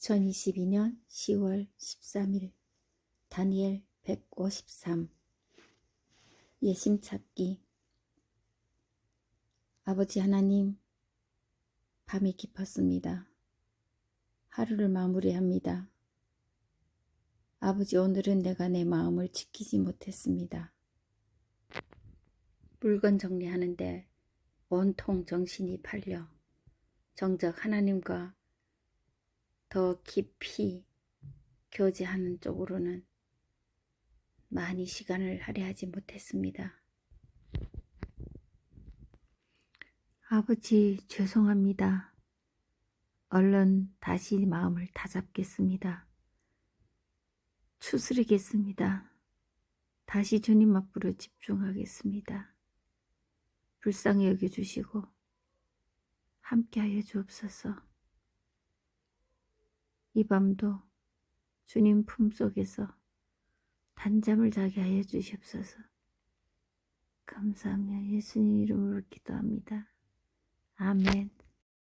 2022년 10월 13일 다니엘 153 예심 찾기 아버지 하나님 밤이 깊었습니다. 하루를 마무리합니다. 아버지 오늘은 내가 내 마음을 지키지 못했습니다. 물건 정리하는데 온통 정신이 팔려 정작 하나님과 더 깊이 교제하는 쪽으로는 많이 시간을 할애하지 못했습니다. 아버지 죄송합니다. 얼른 다시 마음을 다잡겠습니다. 추스리겠습니다. 다시 주님 앞으로 집중하겠습니다. 불쌍히 여겨주시고 함께하여 주옵소서. 이 밤도 주님 품속에서 단잠을 자게 하여 주시옵소서. 감사하며 예수님 이름으로 기도합니다. 아멘.